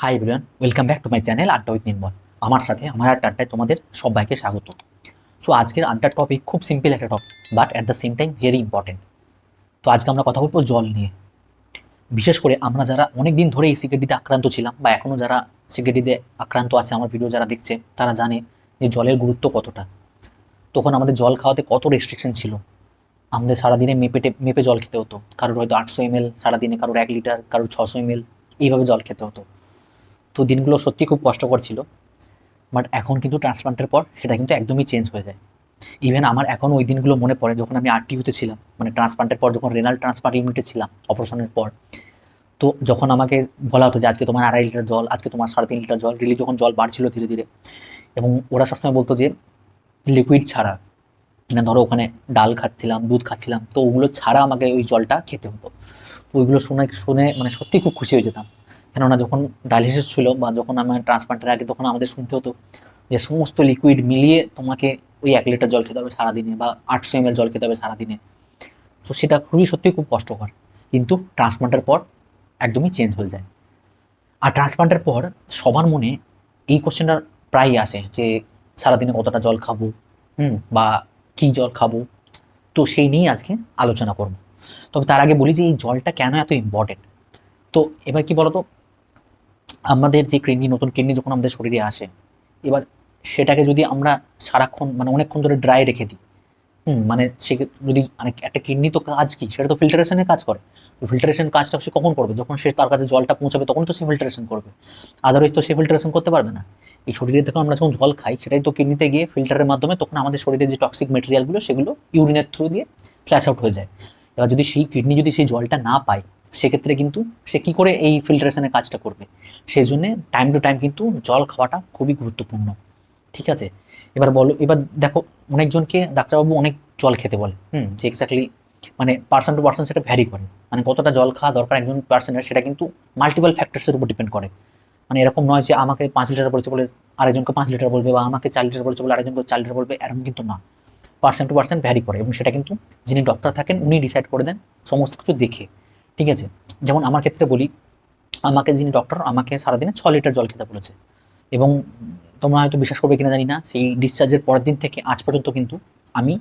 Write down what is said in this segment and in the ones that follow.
Hi everyone welcome back to my channel Adda with Nirmal আমার সাথে, আমার একটা আড্ডায় তোমাদের সবাইকে স্বাগত। সো আজকের আড্ডার টপিক খুব সিম্পল একটা topic but at the same time very important তো আজকে আমরা কথা বলব জল নিয়ে। বিশেষ করে আমরা যারা অনেক দিন ধরে এই সিগারেটিতে আক্রান্ত ছিলাম, বা এখনও যারা সিগারেটিতে আক্রান্ত আছে, আমার ভিডিও যারা দেখছে, তারা জানে যে জলের গুরুত্ব কতটা। তখন আমাদের জল খাওয়াতে কত রেস্ট্রিকশন ছিল। আমাদের সারাদিনে মেপে টে- মেপে জল খেতে হতো। কারোর হয়তো আটশো এম এল সারাদিনে কারোর এক লিটার, কারোর ছশো এম এল এইভাবে জল খেতে হতো। তো দিনগুলো সত্যি খুব কষ্টকর ছিল বাট এখন কিন্তু ট্রান্সপ্লান্টের পর সেটা কিন্তু একদমই চেঞ্জ হয়ে যায়। ইভেন আমার এখন ওই দিনগুলো মনে পড়ে যখন আমি আরটিইউতে ছিলাম মানে ট্রান্সপ্লান্টের পর যখন রেনাল ট্রান্সপ্লান্ট ইউনিটে ছিলাম অপারেশনের পর, তো যখন আমাকে বলা হতো যে আজকে তোমার আড়াই লিটার জল, আজকে তোমার সাড়ে তিন লিটার জল রিলি যখন জল বাড়ছিল ধীরে ধীরে, এবং ওরা সবসময় বলতো যে লিকুইড ছাড়া মানে ধরো ওখানে ডাল খাচ্ছিলাম, দুধ খাচ্ছিলাম, তো ওগুলো ছাড়া আমাকে ওই জলটা খেতে হতো। তো ওইগুলো শুনে শুনে মানে সত্যি খুব খুশি হয়ে যেতাম। কেননা যখন ডায়ালিসিস ছিল বা যখন আমার ট্রান্সপ্লান্টের আগে তখন আমাদের শুনতে হতো যে সমস্ত লিকুইড মিলিয়ে তোমাকে ওই এক লিটার জল খেতে হবে সারাদিনে বা আটশো এম জল খেতে হবে সারাদিনে। তো সেটা খুবই সত্যি খুব কষ্টকর। কিন্তু ট্রান্সপ্লান্টের পর একদমই চেঞ্জ হয়ে যায়। আর ট্রান্সপ্লান্টের পর সবার মনে এই কোশ্চেনটা প্রায়ই আসে যে সারাদিনে কতটা জল খাব, হুম, বা কী জল খাব। তো সেই নিয়েই আজকে আলোচনা করব। তবে তার আগে বলি যে এই জলটা কেন এত ইম্পর্টেন্ট তো এবার কি বলতো? আমাদের যে কিডনি নতুন কিডনি যখন আমাদের শরীরে আসে, এবার সেটাকে যদি আমরা সারাক্ষণ মানে অনেকক্ষণ ধরে ড্রাই রেখে দিই, হুম মানে সে যদি মানে একটা কিডনি তো কাজ কি? সেটা তো ফিল্টারেশনের কাজ করে। তো ফিল্টারেশন কাজটা সে কখন করবে? যখন সে তার কাছে জলটা পৌঁছাবে, তখন তো সে ফিল্টারেশন করবে। আদারওয়াইজ তো সে ফিল্টারেশন করতে পারবে না। এই শরীরে থেকে আমরা যখন জল খাই, সেটাই তো কিডনিতে গিয়ে ফিল্টারের মাধ্যমে তখন আমাদের শরীরে যে টক্সিক মেটেরিয়ালগুলো সেগুলো ইউরিনের থ্রু দিয়ে ফ্ল্যাশ আউট হয়ে যায়। এবার যদি সেই কিডনি যদি সেই জলটা না পায় সেক্ষেত্রে কিন্তু সে কী করে এই ফিল্টারেশনের কাজটা করবে? সেই জন্যে টাইম টু টাইম কিন্তু জল খাওয়াটা খুবই গুরুত্বপূর্ণ। ঠিক আছে? এবার বলো, এবার দেখো, অনেকজনকে ডাক্তারবাবু অনেক জল খেতে বলে। হুম, যে এক্স্যাক্টলি মানে পার্সন টু পার্সন সেটা ভ্যারি করে। মানে কতটা জল খাওয়া দরকার একজন পার্সনের সেটা কিন্তু মাল্টিপল ফ্যাক্টরসের উপর ডিপেন্ড করে। মানে এরকম নয় যে আমাকে পাঁচ লিটার বলেছে বলে আরেকজনকে পাঁচ লিটার বলবে বা আমাকে চার লিটার বলেছে বলে আরেকজনকে চার লিটার বলবে, এরকম কিন্তু না। পার্সন টু পার্সন ভ্যারি করে এবং সেটা কিন্তু যিনি ডক্টর থাকেন, উনি ডিসাইড করে দেন, সমস্ত কিছু দেখে। ঠিক আছে? যেমন আমার ক্ষেত্রে বলি, আমাকে যিনি ডক্টর আমাকে সারাদিনে ছ লিটার জল খেতে বলেছে। এবং তোমরা হয়তো বিশ্বাস করবে কিনা জানি না, সেই ডিসচার্জের পরের দিন থেকে আজ পর্যন্ত কিন্তু আমি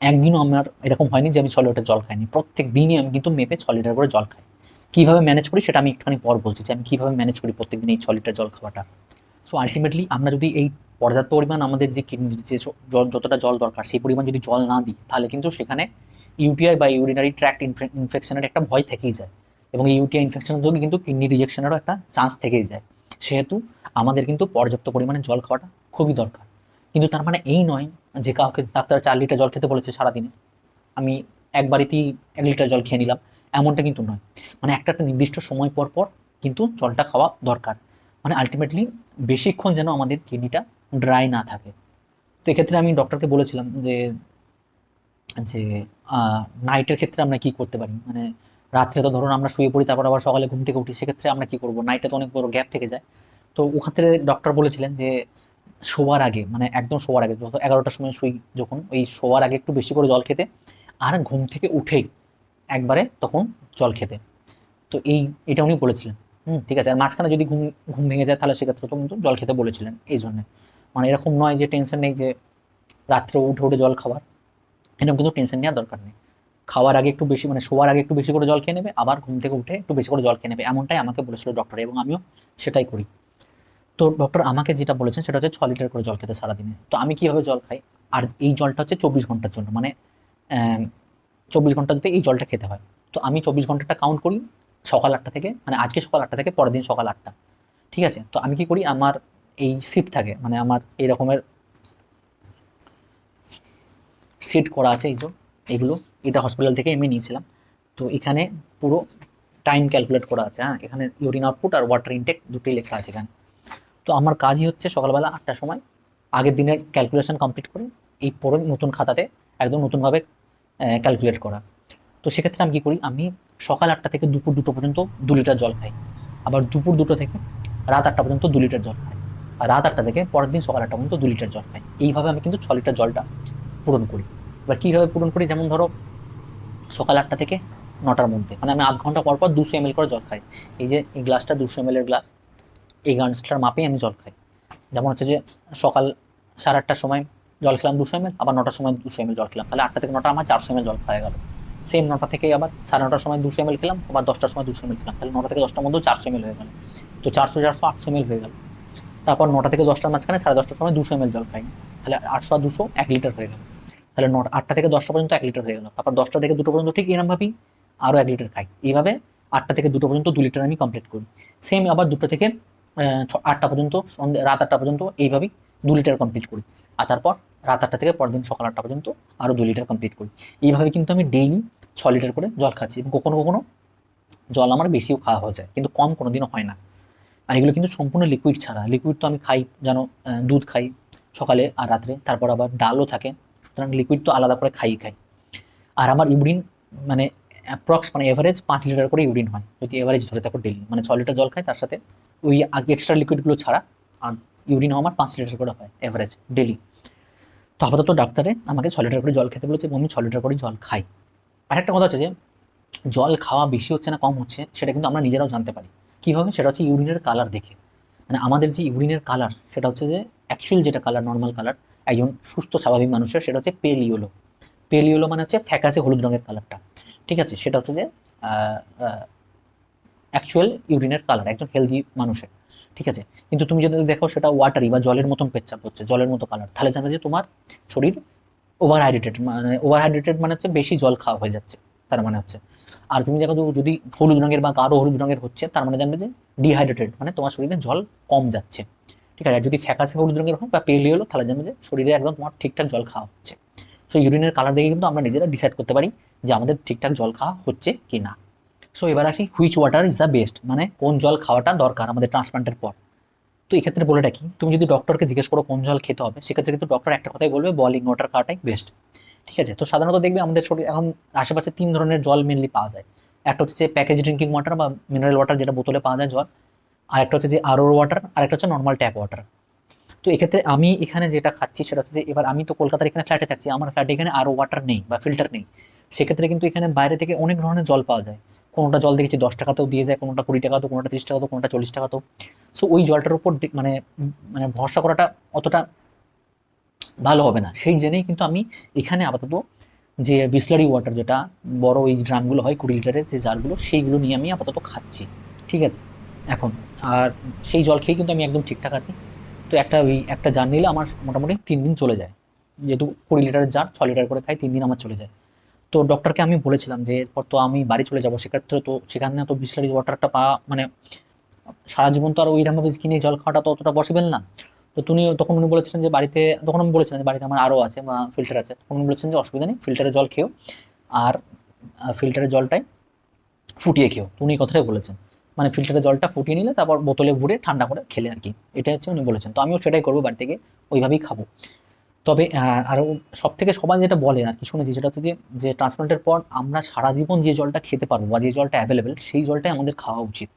একদিনও আমার এরকম হয়নি যে আমি ছ লিটার জল খাইনি। প্রত্যেক দিনই আমি কিন্তু মেপে ছ লিটার করে জল খাই। কীভাবে ম্যানেজ করি সেটা আমি একটুখানি পর বলছি যে আমি কীভাবে ম্যানেজ করি প্রত্যেক দিন এই ছ লিটার জল খাওয়াটা। সো আলটিমেটলি আমরা যদি এই পর্যাপ্ত পরিমাণ আমাদের যে কিডনির যে জল যতটা জল দরকার, সেই পরিমাণ যদি জল না দিই, তাহলে কিন্তু সেখানে ইউটিআই বা ইউরিনারি ট্র্যাক্ট ইনফেকশনের একটা ভয় থেকেই যায়। এবং এই ইউটিআই ইনফেকশন থেকে কিন্তু কিডনি রিজেকশনেরও একটা চান্স থেকেই যায়। সেহেতু আমাদের কিন্তু পর্যাপ্ত পরিমাণে জল খাওয়াটা খুবই দরকার। কিন্তু তার মানে এই নয় যে কাউকে ডাক্তার চার লিটার জল খেতে বলেছে সারাদিনে। আমি একবারিতেই এক লিটার জল খেয়ে নিলাম, এমনটা কিন্তু নয়। মানে একটা একটা নির্দিষ্ট সময় পর পর কিন্তু জলটা খাওয়া দরকার। মানে আলটিমেটলি বেশিক্ষণ যেন আমাদের কিডনিটা ড্রাই না থাকে। তো এক্ষেত্রে আমি ডক্টরকে বলেছিলাম যে যে নাইটের ক্ষেত্রে আমরা কি করতে পারি? মানে রাত্রে তো ধরুন আমরা শুয়ে পড়ি, তারপর আবার সকালে ঘুম থেকে উঠি, সেক্ষেত্রে আমরা কি করব? নাইটে তো অনেক বড় গ্যাপ থেকে যায়। তো ওখান থেকে ডক্টর বলেছিলেন যে, শোয়ার আগে মানে একদম শোয়ার আগে, যত এগারোটার সময় শুই যখন ওই শোয়ার আগে একটু বেশি করে জল খেতে আর ঘুম থেকে উঠেই একবারে তখন জল খেতে। তো এই, এটা উনি বলেছিলেন। হুম, ঠিক আছে। আর মাঝখানে যদি ঘুম ঘুম ভেঙে যায়, তাহলে সেক্ষেত্রে তো কিন্তু জল খেতে বলেছিলেন এই জন্যে। মানে এরকম নয় যে টেনশন নেই যে রাত্রে উঠে উঠে জল খাবার এরকম কিন্তু টেনশন নেওয়ার দরকার নেই। খাওয়ার আগে একটু বেশি মানে শোয়ার আগে একটু বেশি করে জল খেয়ে নেবে, আবার ঘুম থেকে উঠে একটু বেশি করে জল খেয়ে নেবে। এমনটাই আমাকে বলেছিল ডক্টর এবং আমিও সেটাই করি। তো ডক্টর আমাকে যেটা বলেছেন, সেটা হচ্ছে ছ লিটার করে জল খেতে সারাদিনে। তো আমি কীভাবে জল খাই? আর এই জলটা হচ্ছে চব্বিশ ঘণ্টার জন্য। মানে চব্বিশ ঘন্টাতে এই জলটা খেতে হয়। তো আমি চব্বিশ ঘন্টাটা কাউন্ট করি। সকাল আটটা থেকে মানে আজকে সকাল আটটা থেকে পরের দিন সকাল আটটা। ঠিক আছে? তো আমি কি করি? আমার এই সিট থাকে মানে আমার এই রকমের সিট করা আছে এই এগুলো। এটা হসপিটাল থেকে আমি নিয়েছিলাম। তো এখানে পুরো টাইম ক্যালকুলেট করা আছে হ্যাঁ? এখানে ইউরিন আউটপুট আর ওয়াটার ইনটেক দুটোই লেখা আছে এখানে। তো আমার কাজই হচ্ছে সকালবেলা আটটার সময় আগের দিনের ক্যালকুলেশন কমপ্লিট করে, এই পরে নতুন খাতাতে একদম নতুনভাবে ক্যালকুলেট করা। তো সেক্ষেত্রে আমি কী করি? আমি সকাল আটটা থেকে দুপুর দুটো পর্যন্ত দু লিটার জল খাই। আবার দুপুর দুটো থেকে রাত আটটা পর্যন্ত দু লিটার জল খাই। আর রাত আটটা থেকে পরের দিন সকাল আটটা পর্যন্ত দু লিটার জল খাই। এইভাবে আমি কিন্তু ছ লিটার জলটা পূরণ করি। এবার কীভাবে পূরণ করি? যেমন ধরো, সকাল আটটা থেকে নটার মধ্যে। মানে আমি আধ ঘণ্টা পর পর দুশো এম করে জল খাই। এই যে, এই গ্লাসটা দুশো এম এর গ্লাস, এই গাছটার মাপেই আমি জল খাই। যেমন হচ্ছে যে, সকাল সাড়ে আটটার সময় জল খেলাম দুশো এমএল, আবার নটার সময় দুশো এমএল জল খেলাম। তাহলে আটটা থেকে নটা আমার চারশো এমএল জল খাওয়া গেল। সেম নটা থেকে আবার সাড়ে নটার সময় দুশো এমএল খেলাম, আবার দশটার সময় দুশো এমএল খেলাম। তাহলে নটা থেকে দশটার মধ্যেও চারশো এমএল হয়ে গেল। তো চারশো চারশো, আটশো এমএল হয়ে গেল। তারপর নটা থেকে দশটার মাঝখানে সাড়ে দশটার সময় দুশো এমএল জল খাই। তাহলে আটশো আর দুশো এক লিটার হয়ে গেল। তাহলে নটা, আটটা থেকে দশটা পর্যন্ত এক লিটার হয়ে গেল। তারপর দশটা থেকে দুটো পর্যন্ত ঠিক এরমভাবেই আরও এক লিটার খাই। এইভাবে আটটা থেকে দুটো পর্যন্ত দু লিটার আমি কমপ্লিট করি। সেম আবার দুটো থেকে আটটা পর্যন্ত রাত আটটা পর্যন্ত এইভাবেই দু লিটার কমপ্লিট করি। আর তারপর রাত আটটা থেকে পরদিন সকাল আটটা পর্যন্ত আরও দু লিটার কমপ্লিট করি। এইভাবে কিন্তু আমি ডেইলি ছ লিটার করে জল খাচ্ছি এবং কখনো কখনো জল আমার বেশিও খাওয়া হয়ে যায়, কিন্তু কম কোনো দিনও হয় না। আর এগুলো কিন্তু সম্পূর্ণ লিকুইড ছাড়া। লিকুইড তো আমি খাই, যেন দুধ খাই সকালে আর রাত্রে। তারপর আবার ডালও থাকে, সুতরাং লিকুইড তো আলাদা করে খাই খাই। আর আমার ইউরিন মানে অ্যাপ্রক্স মানে এভারেজ পাঁচ লিটার করে ইউরিন হয়। যদি এভারেজ ধরে থাকো ডেলি মানে ছ লিটার জল খাই, তার সাথে ওই এক্সট্রা লিকুইডগুলো ছাড়া আর ইউরিন আমার পাঁচ লিটার করে হয় এভারেজ ডেলি তো আপাতত ডাক্তারে আমাকে ছ লিটার করে জল খেতে বলেছে এবং আমি ছ লিটার করে জল খাই। আর একটা কথা হচ্ছে যে, জল খাওয়া বেশি হচ্ছে না, কম হচ্ছে, সেটা কিন্তু আমরা নিজেরাও জানতে পারি। কীভাবে? সেটা হচ্ছে ইউরিনের কালার দেখে। মানে আমাদের যে ইউরিনের কালার, সেটা হচ্ছে যে অ্যাকচুয়াল যেটা কালার নর্মাল কালার, একজন সুস্থ, স্বাভাবিক মানুষের, সেটা হচ্ছে পেল ইয়েলো পেল মানে হচ্ছে ফ্যাকাসে হলুদ রঙের কালারটা। ঠিক আছে? সেটা হচ্ছে যে অ্যাকচুয়াল ইউরিনের কালার, একজন হেলদি মানুষের। ঠিক আছে? কিন্তু তুমি যদি দেখো সেটা ওয়াটারি বা জলের মতন পেচ্ছাপ হচ্ছে, জলের মতো কালার তাহলে জানবে যে তোমার শরীর ওভার হাইড্রেটেড মানে ওভার হাইড্রেটেড মানে হচ্ছে বেশি জল খাওয়া হয়ে যাচ্ছে, তার মানে হচ্ছে। আর তুমি দেখো যদি হলুদ রঙের বা গাঢ় হলুদ রঙের হচ্ছে, তার মানে জানবে যে ডিহাইড্রেটেড মানে তোমার শরীরে জল কম যাচ্ছে। ঠিক আছে? যদি ফ্যাকাসে হলুদ রঙের হয় বা পেলি হলো তাহলে জানবে যে শরীরে একদম তোমার ঠিকঠাক জল খাওয়া হচ্ছে। সো ইউরিনের কালার দেখে কিন্তু আমরা নিজেরা ডিসাইড করতে পারি যে আমাদের ঠিকঠাক জল খাওয়া হচ্ছে কি না সো এবার আসি which water is the best মানে কোন জল খাওয়াটা দরকার আমাদের ট্রান্সপ্লান্টের পর? তো এক্ষেত্রে বলে রাখি, তুমি যদি ডক্টরকে জিজ্ঞেস করো কোন জল খেতে হবে, সেক্ষেত্রে কিন্তু ডক্টর একটা কথাই বলবে বলিং ওয়াটার খাওয়াটাই বেস্ট ঠিক আছে? তো সাধারণত দেখবে আমাদের শরীর, এখন আশেপাশে তিন ধরনের জল মেনলি পাওয়া যায়। একটা হচ্ছে যে প্যাকেজ ড্রিঙ্কিং ওয়াটার বা মিনারেল ওয়াটার যেটা বোতলে পাওয়া যায় জল, আর একটা হচ্ছে যে আরও ওয়াটার আর একটা হচ্ছে নর্মাল ট্যাপ ওয়াটার তো এক্ষেত্রে আমি এখানে যেটা খাচ্ছি সেটা হচ্ছে যে, এবার আমি তো কলকাতার এখানে ফ্ল্যাটে থাকছি, আমার ফ্ল্যাটে এখানে আরও ওয়াটার নেই বা ফিল্টার নেই। সেক্ষেত্রে কিন্তু এখানে বাইরে থেকে অনেক ধরনের জল পাওয়া যায়। কোনোটা জল দেখেছি দশ টাকাতেও দিয়ে যায়, কোনোটা কুড়ি টাকাতেও, কোনোটা তিরিশ টাকাতেও, কোনোটা চল্লিশ টাকাতেও। সো ওই জলটার উপর মানে মানে ভরসা করাটা অতটা ভালো হবে না। সেই জন্যেই কিন্তু আমি এখানে আপাতত যে বিসলারি ওয়াটার যেটা বড় ওই ড্রামগুলো হয় কুড়ি লিটারের যে জারগুলো, সেইগুলো নিয়ে আমি আপাতত খাচ্ছি। ঠিক আছে? এখন। আর সেই জল খেয়ে কিন্তু আমি একদম ঠিকঠাক আছি। তো একটা ওই একটা জার নিলে আমার মোটামুটি তিন দিন চলে যায়। যেহেতু কুড়ি লিটারের জার, ছ লিটার করে খাই, তিন দিন আমার চলে যায়। তো ডক্টরকে আমি বলেছিলাম যে, এরপর তো আমি বাড়ি চলে যাব, সেক্ষেত্রে তো সেখানে তো বিসলারি ওয়াটারটা পাওয়া মানে সারা জীবন তো আর ওইরকমভাবে কিনে জল খাওয়াটা তো অতটা পসিবল না। তো তুমি, তখন উনি বলেছিলেন যে, বাড়িতে, তখন আমি বলেছিলাম যে, বাড়িতে আমার আরও আছে বা ফিল্টার আছে। তখন উনি বলেছেন যে, অসুবিধা নেই ফিল্টারের জল খেও, আর ফিল্টারের জলটাই ফুটিয়ে খেও। উনি কথাটাই বলেছেন। মানে ফিল্টারের জলটা ফুটিয়ে নিলে, তারপর বোতলে ভরে ঠান্ডা করে খেলে আর কি। এটা হচ্ছে উনি বলেছেন। তো আমিও সেটাই করব বাড়ি থেকে ওইভাবেই খাব। তবে আরও সব থেকে সবাই যেটা বলে আর কি, শুনেছি সেটা হচ্ছে যে ট্রান্সপ্লান্টের পর আমরা সারা জীবন যে জলটা খেতে পারব বা যে জলটা অ্যাভেলেবেল সেই জলটাই আমাদের খাওয়া উচিত।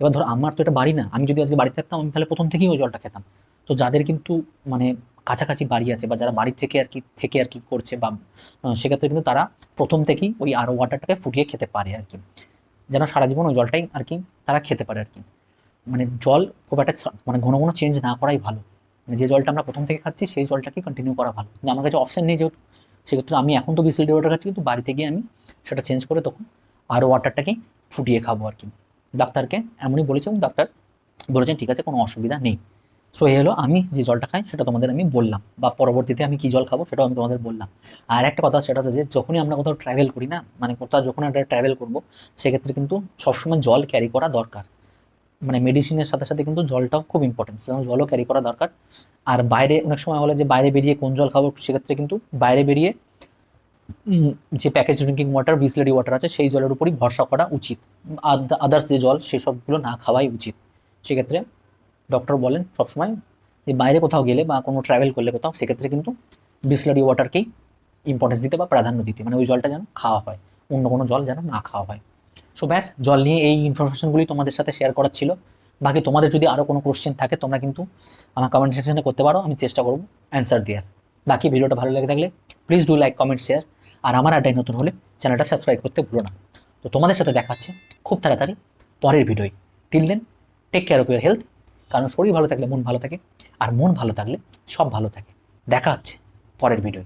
এবার ধরো আমার তো এটা বাড়ি না, আমি যদি আজকে বাড়ি থাকতাম আমি তাহলে প্রথম থেকেই ওই জলটা খেতাম। তো যাদের কিন্তু মানে কাছাকাছি বাড়ি আছে বা যারা বাড়ি থেকে আর কি, থেকে আর কি করছে বা সেক্ষেত্রে কিন্তু তারা প্রথম থেকেই ওই আরও ওয়াটারটাকে ফুটিয়ে খেতে পারে আর কি। যেন সারা জীবন ওই জলটাই আর কি তারা খেতে পারে আর কি। মানে জল খুব একটা মানে ঘন ঘন চেঞ্জ না করাই ভালো। যে জলটা আমরা প্রথম থেকে খাচ্ছি, সেই জলটাকে কন্টিনিউ করা ভালো। কিন্তু আমার কাছে অপশান নেই যেহেতু, সেক্ষেত্রে আমি এখন তো বিসিলিটি ওয়াটার খাচ্ছি, কিন্তু বাড়িতে গিয়ে আমি সেটা চেঞ্জ করে তখন আরও ওয়াটারটাকে ফুটিয়ে খাব আর কি। ডাক্তারকে এমনই বলেছে এবং ডাক্তার বলেছেন, ঠিক আছে, কোনো অসুবিধা নেই। সো এই হলো আমি যে জলটা খাই, সেটা তোমাদের আমি বললাম। বা পরবর্তীতে আমি কি জল খাব, সেটাও আমি তোমাদের বললাম। আর একটা কথা সেটা হচ্ছে যে, যখনই আমরা কোথাও ট্রাভেল করি না মানে কোথাও যখন একটা ট্রাভেল করব, সেক্ষেত্রে কিন্তু সবসময় জল ক্যারি করা দরকার। মানে মেডিসিনের সাথে সাথে কিন্তু জলটাও খুব ইম্পর্টেন্ট সুতরাং জলও ক্যারি করা দরকার। আর বাইরে অনেক সময় বলে যে বাইরে বেরিয়ে কোন জল খাব, সেক্ষেত্রে কিন্তু বাইরে বেরিয়ে যে package drinking water Bisleri water আছে, সেই জলের উপরই ভরসা করা উচিত। আদার্স যে জল সেসবগুলো না খাওয়াই উচিত। সেক্ষেত্রে ডক্টর বলেন সবসময় যে বাইরে কোথাও গেলে বা কোনো ট্রাভেল করলে কোথাও, সেক্ষেত্রে কিন্তু বিসলারি ওয়াটারকেই ইম্পর্টেন্স দিতে বা প্রাধান্য দিতে। মানে ওই জলটা যেন খাওয়া হয়। অন্য কোনো জল যেন না খাওয়া হয়। সো ব্যাস, জল নিয়ে এই ইনফরমেশনগুলি তোমাদের সাথে শেয়ার করার ছিল। বাকি তোমাদের যদি আরও কোনো কোশ্চেন থাকে, তোমরা কিন্তু আমার কমেন্ট সেকশনে করতে পারো, আমি চেষ্টা করব অ্যান্সার দেওয়ার। বাকি ভিডিওটা ভালো লেগে থাকলে please do like comment share আর আমার আড্ডায় নতুন হলে চ্যানেলটা সাবস্ক্রাইব করতে ভুলো না। তো তোমাদের সাথে দেখা হচ্ছে খুব তাড়াতাড়ি পরের ভিডিওয়। Till then take care of your health কারণ শরীর ভালো থাকলে মন ভালো থাকে, আর মন ভালো থাকলে সব ভালো থাকে। দেখা হচ্ছে পরের ভিডিও